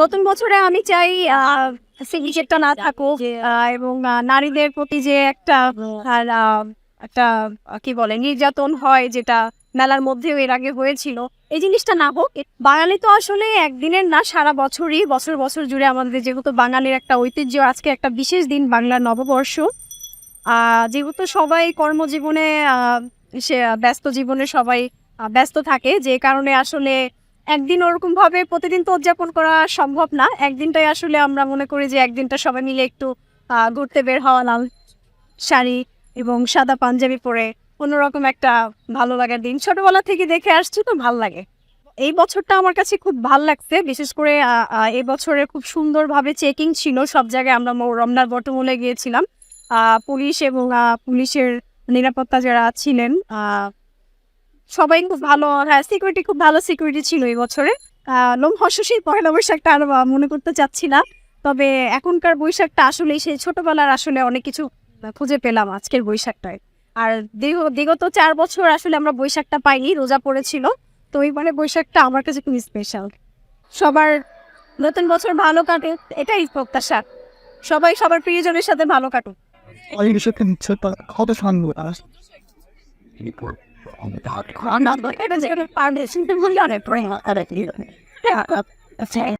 নতুন বছরে আমি চাই সিন্ডিকেটটা না থাকুক এবং নারীদের প্রতি যে একটা একটা কি বলে, নির্যাতন হয়, যেটা মেলার মধ্যেও এর আগে হয়েছিল, এই জিনিসটা না হোক বাঙালি তো আসলে একদিনের না সারা বছরই, বছর বছর জুড়ে আমাদের যেহেতু বাঙালির একটা ঐতিহ্য, আজকে একটা বিশেষ দিন বাংলা নববর্ষ যেহেতু সবাই কর্মজীবনে সে, ব্যস্ত জীবনে সবাই ব্যস্ত থাকে, যে কারণে আসলে একদিন ওরকম ভাবে প্রতিদিন তো উদযাপন করা সম্ভব না। একদিনটাই আসলে আমরা মনে করি যে একদিনটা সবাই মিলে একটু ঘুরতে বের হওয়া, লাল শাড়ি এবং সাদা পাঞ্জাবি পরে অন্যরকম একটা ভালো লাগার দিন। ছোটবেলা থেকে দেখে আসছি তো ভালো লাগে। এই বছরটা আমার কাছে খুব ভালো লাগছে। বিশেষ করে এই বছরে খুব সুন্দরভাবে চেকিং ছিল। সব জায়গায় আমরা রমনার বটমূলে গিয়েছিলাম। পুলিশ এবং পুলিশের নিরাপত্তা যারা ছিলেন সবাই খুব ভালো হ্যাঁ সিকিউরিটি খুব ভালো সিকিউরিটি ছিল এই বছরে। লোম হর্ষশীল পয়লা বৈশাখটা আর মনে করতে চাচ্ছি না তবে এখনকার বৈশাখটা আসলে সেই ছোটবেলার আসলে অনেক কিছু খুঁজে পেলাম আজকের বৈশাখটায়। আর দীর্ঘ- বিগত চার বছর আসলে আমরা বৈশাখটা পাইনি রোজা পড়েছিল। তো এইবারে বৈশাখটা আমার কাছে খুব স্পেশাল সবার নতুন বছর ভালো কাটে এটাই প্রত্যাশা। সবাই সবার প্রিয়জনের সাথে ভালো কাটুক। on the doctor. I'm not looking at the foundation. We got to bring out of here. Yeah, okay.